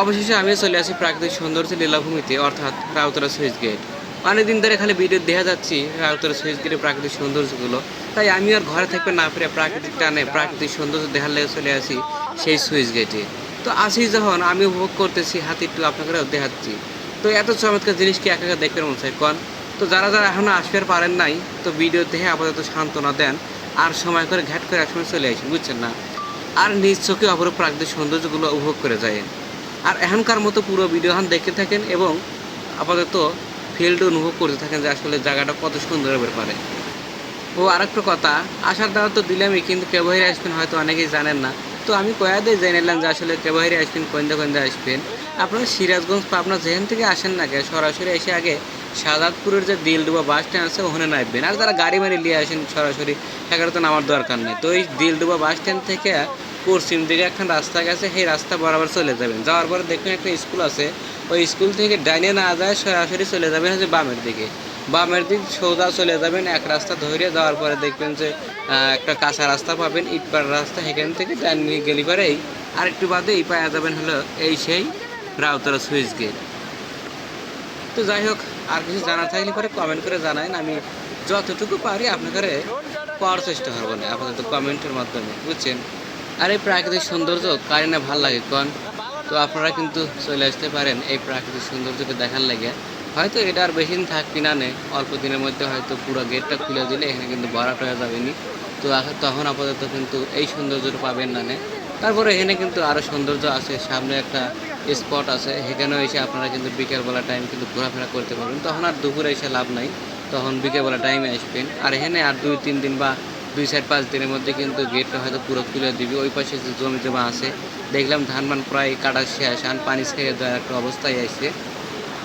অবশেষে আমি চলে আসি প্রাকৃতিক সৌন্দর্য লীলাভূমিতে, অর্থাৎ রাউতরা সুইচ গেট। অনেকদিন ধরে খালি ভিডিও দেখা যাচ্ছি রাউতরা সুইচ গেটের প্রাকৃতিক সৌন্দর্যগুলো। তাই আমি আর ঘরে থাকবে না ফিরে প্রাকৃতিক টানে প্রাকৃতিক সৌন্দর্য দেখার লেগে চলে আসি সেই সুইচ গেটে। তো আসি যখন, আমি উপভোগ করতেছি, হাতে একটু আপনাকেও দেখাচ্ছি। তো এত চমৎকার জিনিস কি একা একা দেখতে মন চাই কন? তো যারা যারা এখনও আসতে পারেন নাই, তো ভিডিও দেখে আপাতত সান্ত্বনা দেন আর সময় করে ঘ্যাট করে একসময় চলে আসি, বুঝছেন না? আর নিজ চোখে অপরূপ প্রাকৃতিক সৌন্দর্যগুলো উপভোগ করে যায় আর এখনকার মতো পুরো ভিডিওখান দেখতে থাকেন এবং আপাতত ফিল্ড অনুভব করতে থাকেন যে আসলে জায়গাটা কত সুন্দর হতে পারে ও আরেকটা কথা, আসার দ্বারা তো দিলামই, কিন্তু কেবহিরে আসবেন হয়তো অনেকেই জানেন না। তো আমি কয়াদের জেনে নিলাম যে আসলে কেবহিরে আসবেন কন্দা কন্দা আসবেন আপনারা সিরাজগঞ্জ পাবনা যেখান থেকে আসেন না কে সরাসরি এসে আগে সাদাতপুরের যে দিলডুবা বাস স্ট্যান্ড আছে, ওখানে নামবেন। আর যারা গাড়ি মারি নিয়ে আসেন, সরাসরি সেখানে তো নামার দরকার নেই। তো এই দিলডুবা বাস স্ট্যান্ড থেকে পশ্চিম দিকে একটা রাস্তা গেছে, সেই রাস্তা বরাবর চলে যাবেন। যাওয়ার পরে দেখবেন একটা স্কুল আছে, ওই স্কুল থেকে ডাইনে না যায় সরাসরি চলে যাবেন হচ্ছে বামের দিকে। বামের দিক সোজা চলে যাবেন এক রাস্তা ধরে, যাওয়ার পরে দেখবেন যে একটা কাঁচা রাস্তা পাবেন, ইটপাড় রাস্তা, সেখান থেকে ডান গেলি পরেই আর একটু বাদে এই পাওয়া যাবেন হলো এই সেই রাউতরা সুইচ গেট। তো যাই হোক, আর কিছু জানা থাকলে পরে কমেন্ট করে জানান আমি যতটুকু পারি আপনাদের পাওয়ার চেষ্টা করব না, আপাতত কমেন্টের মাধ্যমে, বুঝছেন? আর, এই প্রাকৃতিক সৌন্দর্য কারি না ভালো লাগে কন? তো আপনারা কিন্তু চলে আসতে পারেন এই প্রাকৃতিক সৌন্দর্যকে দেখার লাগে। হয়তো এটা আর বেশি দিন থাকবি না নে, অল্প দিনের মধ্যে হয়তো পুরো গেটটা খুলে দিলে এখানে কিন্তু ভরাট হয়ে যাবে নি। তো তখন আপাতত কিন্তু এই সৌন্দর্যটা পাবেন না নে। তারপরে এখানে কিন্তু আরও সৌন্দর্য আছে, সামনে একটা স্পট আছে, সেখানেও এসে আপনারা কিন্তু বিকেলবেলা টাইম কিন্তু ঘোরাফেরা করতে পারবেন। তখন আর দুপুরে এসে লাভ নাই, তখন বিকেলবেলা টাইমে আসবেন। আর এখানে আর দুই, তিন দিন বা দুই চার পাঁচ দিনের মধ্যে কিন্তু গেটটা হয়তো পুরো খুলে দিবি। ওই পাশে যে জমি জমা আছে, দেখলাম ধান মান প্রায় কাটা শেষ আন পানি ছেড়ে দেওয়ার একটা অবস্থায় আসছে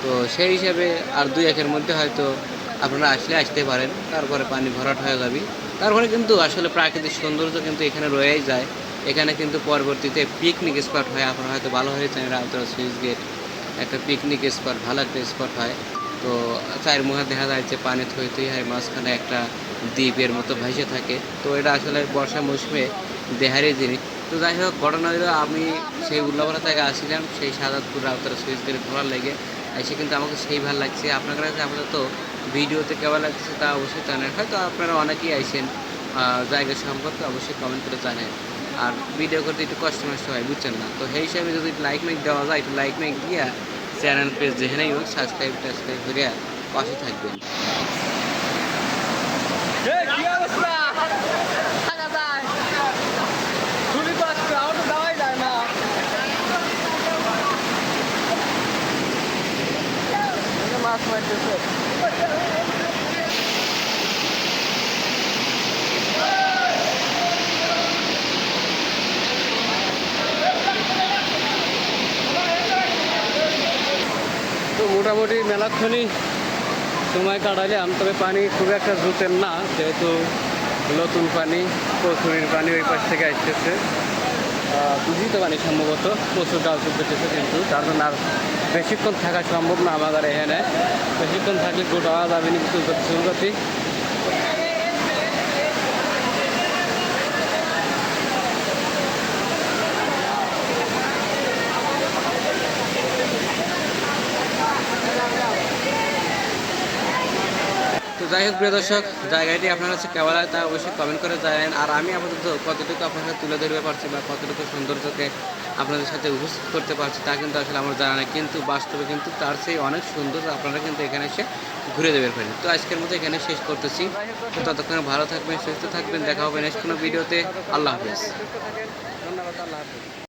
তো সেই হিসাবে আর দুই একের মধ্যে হয়তো আপনারা আসলে আসতে পারেন, তারপরে পানি ভরাট হয়ে যাবে। তারপরে কিন্তু আসলে প্রাকৃতিক সৌন্দর্য কিন্তু এখানে রয়েই যায়। এখানে কিন্তু পরবর্তীতে পিকনিক স্পট হয়, আপনারা হয়তো ভালো হয়ে জানেন রাউতরা সুইচ গেট একটা পিকনিক স্পট ভালো একটা স্পট হয়। তো চায়ের মুখে দেখা যায় যে পানি থই থই হয়, মাঝখানে একটা দ্বীপের মতো ভাসে থাকে। তো এটা আসলে বর্ষা মৌসুমে দেহারি জিনিস। তো যাই হোক, ঘটনা হলো আমি সেই উল্লাপাড়া থেকে আসছিলাম, সেই সাদাতপুর রাউতার সুইচ গেট ঘোরার লেগে। এসে কিন্তু আমাকে সেই ভালো লাগছে। আপনার কাছে আপাতত ভিডিওতে কেমন লাগছে তা অবশ্যই জানেন। হয়তো আপনারা অনেকেই আইসেন জায়গা সম্পর্কে অবশ্যই কমেন্ট করে জানেন। আর ভিডিও করতে একটু কষ্ট নষ্ট হয়, বুঝছেন না? তো সেই হিসাবে যদি লাইক মেক দেওয়া যায়, একটু লাইক মেক দিয়া চ্যানেল পেজ যেখানেই হোক সাবস্ক্রাইব টাবস্ক্রাইব করে পাশে থাকবেন কি অবস্থা থাকা যায় তুলি তো আজকে আউট দেওয়াই যায় না মাছ মারতেছে তো মোটামুটি মেলাক্ষণই সময় কাটালাম তবে পানি খুব একটা জুতেন না, যেহেতু নতুন পানি কচুরির পানি ওই পাশ থেকে আসতেছে। দূষিত পানি সম্ভবত। প্রচুর গাছ উঠতেছে কিন্তু, তার জন্য আর বেশিক্ষণ থাকা সম্ভব না আমাদের এখানে। বেশিক্ষণ থাকলে গোটা যাবে কিছু করছি যাই হোক, প্রিয় দর্শক, জায়গাটি আপনার কাছে কেমন লাগে তা অবশ্যই কমেন্ট করে জানান আর আমি আপাতত কতটুকু আপনার সাথে তুলে ধরতে পারছি বা কতটুকু সৌন্দর্যকে আপনাদের সাথে উপস্থিত করতে পারছি তা কিন্তু আসলে আমার জানা নেই। কিন্তু বাস্তবে কিন্তু তার সেই অনেক সুন্দর আপনারা কিন্তু এখানে এসে ঘুরে দেবেন পারেন তো আজকের মতো এখানে শেষ করতেছি। তো ততক্ষণে ভালো থাকবেন, সুস্থ থাকবেন। দেখা হবে নেক্সট কোনো ভিডিওতে আল্লাহ হাফেজ।